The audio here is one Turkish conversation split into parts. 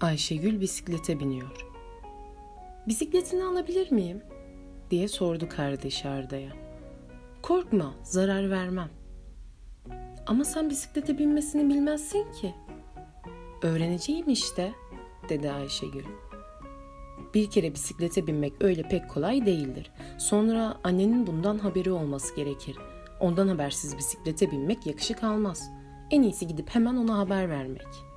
Ayşegül bisiklete biniyor. Bisikletini alabilir miyim? diye sordu kardeşi Arda'ya. Korkma, zarar vermem. Ama sen bisiklete binmesini bilmezsin ki. Öğreneceğim işte, dedi Ayşegül. Bir kere bisiklete binmek öyle pek kolay değildir. Sonra annenin bundan haberi olması gerekir. Ondan habersiz bisiklete binmek yakışık almaz. En iyisi gidip hemen ona haber vermek.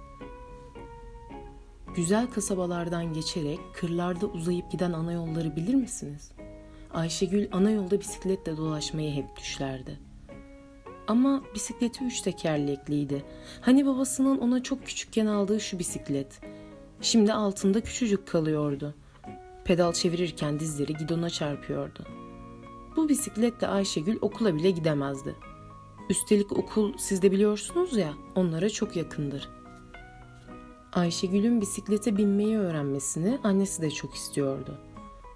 Güzel kasabalardan geçerek kırlarda uzayıp giden ana yolları bilir misiniz? Ayşegül ana yolda bisikletle dolaşmayı hep düşlerdi. Ama bisikleti üç tekerlekliydi. Hani babasının ona çok küçükken aldığı şu bisiklet. Şimdi altında küçücük kalıyordu. Pedal çevirirken dizleri gidona çarpıyordu. Bu bisikletle Ayşegül okula bile gidemezdi. Üstelik okul siz de biliyorsunuz ya onlara çok yakındır. Ayşegül'ün bisiklete binmeyi öğrenmesini annesi de çok istiyordu.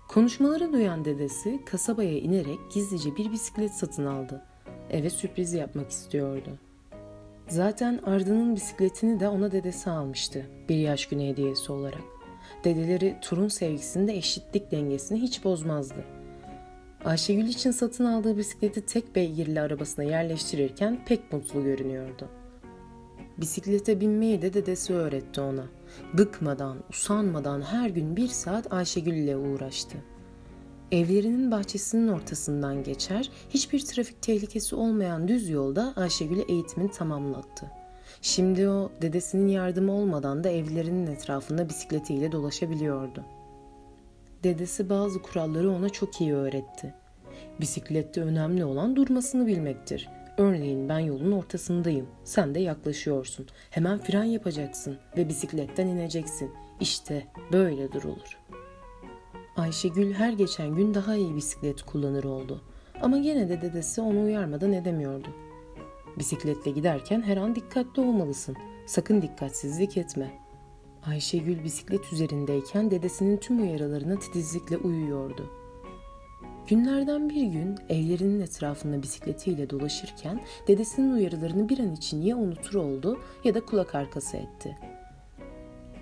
Konuşmaları duyan dedesi kasabaya inerek gizlice bir bisiklet satın aldı. Eve sürpriz yapmak istiyordu. Zaten Arda'nın bisikletini de ona dedesi almıştı bir yaş günü hediyesi olarak. Dedeleri torun sevgisinde eşitlik dengesini hiç bozmazdı. Ayşegül için satın aldığı bisikleti tek beygirli arabasına yerleştirirken pek mutlu görünüyordu. Bisiklete binmeyi de dedesi öğretti ona. Bıkmadan, usanmadan her gün bir saat Ayşegül ile uğraştı. Evlerinin bahçesinin ortasından geçer, hiçbir trafik tehlikesi olmayan düz yolda Ayşegül'e eğitimini tamamlattı. Şimdi o dedesinin yardımı olmadan da evlerinin etrafında bisikletiyle dolaşabiliyordu. Dedesi bazı kuralları ona çok iyi öğretti. Bisiklette önemli olan durmasını bilmektir. Örneğin ben yolun ortasındayım. Sen de yaklaşıyorsun. Hemen fren yapacaksın ve bisikletten ineceksin. İşte böyle durulur. Ayşegül her geçen gün daha iyi bisiklet kullanır oldu. Ama gene de dedesi onu uyarmadan edemiyordu. Bisikletle giderken her an dikkatli olmalısın. Sakın dikkatsizlik etme. Ayşegül bisiklet üzerindeyken dedesinin tüm uyarılarına titizlikle uyuyordu. Günlerden bir gün evlerinin etrafında bisikletiyle dolaşırken dedesinin uyarılarını bir an için ya unutur oldu ya da kulak arkası etti.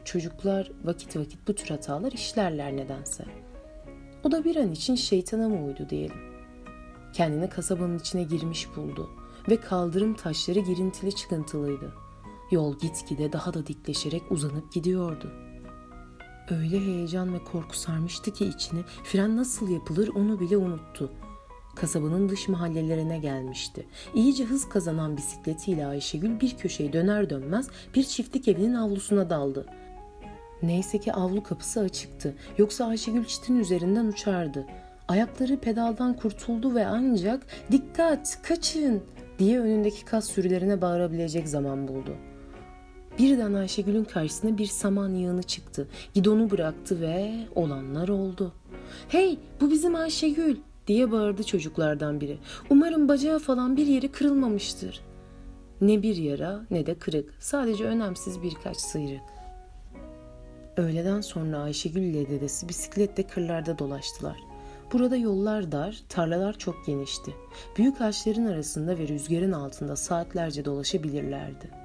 Çocuklar vakit vakit bu tür hatalar işlerler nedense. O da bir an için şeytana mı uydu diyelim. Kendini kasabanın içine girmiş buldu ve kaldırım taşları girintili çıkıntılıydı. Yol gitgide daha da dikleşerek uzanıp gidiyordu. Öyle heyecan ve korku sarmıştı ki içini fren nasıl yapılır onu bile unuttu. Kasabanın dış mahallelerine gelmişti. İyice hız kazanan bisikletiyle Ayşegül bir köşeyi döner dönmez bir çiftlik evinin avlusuna daldı. Neyse ki avlu kapısı açıktı. Yoksa Ayşegül çitin üzerinden uçardı. Ayakları pedaldan kurtuldu ve ancak dikkat kaçın diye önündeki kas sürülerine bağırabilecek zaman buldu. Birden Ayşegül'ün karşısına bir saman yığını çıktı. Gidonu bıraktı ve olanlar oldu. Hey bu bizim Ayşegül diye bağırdı çocuklardan biri. Umarım bacağı falan bir yeri kırılmamıştır. Ne bir yara ne de kırık. Sadece önemsiz birkaç sıyrık. Öğleden sonra Ayşegül ile dedesi bisikletle kırlarda dolaştılar. Burada yollar dar, tarlalar çok genişti. Büyük ağaçların arasında ve rüzgarın altında saatlerce dolaşabilirlerdi.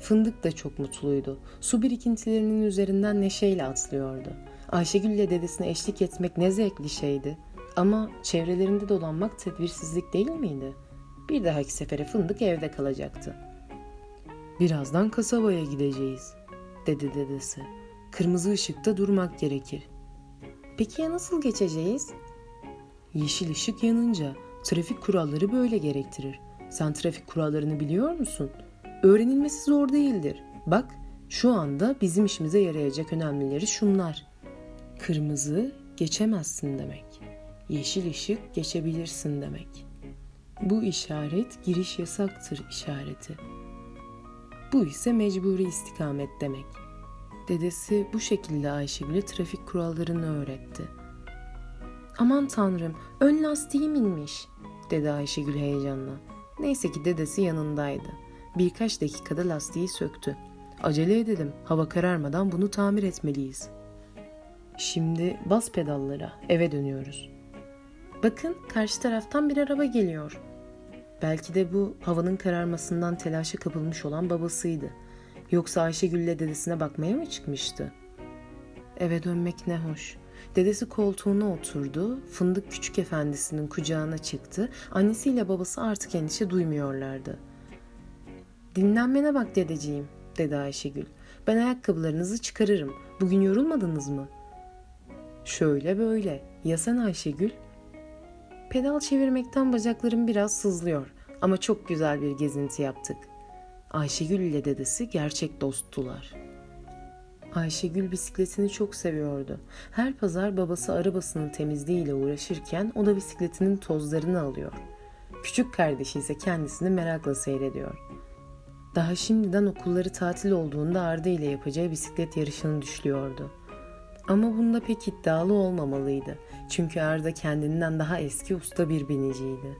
Fındık da çok mutluydu. Su birikintilerinin üzerinden neşeyle atlıyordu. Ayşegül ile dedesine eşlik etmek ne zevkli şeydi. Ama çevrelerinde dolanmak tedbirsizlik değil miydi? Bir dahaki sefere fındık evde kalacaktı. Birazdan kasabaya gideceğiz, dedi dedesi. Kırmızı ışıkta durmak gerekir. Peki ya nasıl geçeceğiz? Yeşil ışık yanınca trafik kuralları böyle gerektirir. Sen trafik kurallarını biliyor musun? Öğrenilmesi zor değildir. Bak, şu anda bizim işimize yarayacak önemlileri şunlar. Kırmızı geçemezsin demek. Yeşil ışık geçebilirsin demek. Bu işaret giriş yasaktır işareti. Bu ise mecburi istikamet demek. Dedesi bu şekilde Ayşegül'e trafik kurallarını öğretti. Aman tanrım ön lastiğim inmiş dedi Ayşegül heyecanla. Neyse ki dedesi yanındaydı. Birkaç dakikada lastiği söktü. Acele edelim hava kararmadan bunu tamir etmeliyiz. Şimdi bas pedallara eve dönüyoruz. Bakın karşı taraftan bir araba geliyor. Belki de bu havanın kararmasından telaşa kapılmış olan babasıydı. Yoksa Ayşegül'le dedesine bakmaya mı çıkmıştı? Eve dönmek ne hoş. Dedesi koltuğuna oturdu, fındık küçük efendisinin kucağına çıktı. Annesiyle babası artık endişe duymuyorlardı. Dinlenmene bak dedeciğim, dedi Ayşegül. Ben ayakkabılarınızı çıkarırım. Bugün yorulmadınız mı? Şöyle böyle. Ya sen Ayşegül? Pedal çevirmekten bacaklarım biraz sızlıyor. Ama çok güzel bir gezinti yaptık. Ayşegül ile dedesi gerçek dosttular. Ayşegül bisikletini çok seviyordu. Her pazar babası arabasının temizliğiyle uğraşırken o da bisikletinin tozlarını alıyor. Küçük kardeşi ise kendisini merakla seyrediyor. Daha şimdiden okulları tatil olduğunda Arda ile yapacağı bisiklet yarışını düşlüyordu. Ama bunda pek iddialı olmamalıydı. Çünkü Arda kendinden daha eski usta bir biniciydi.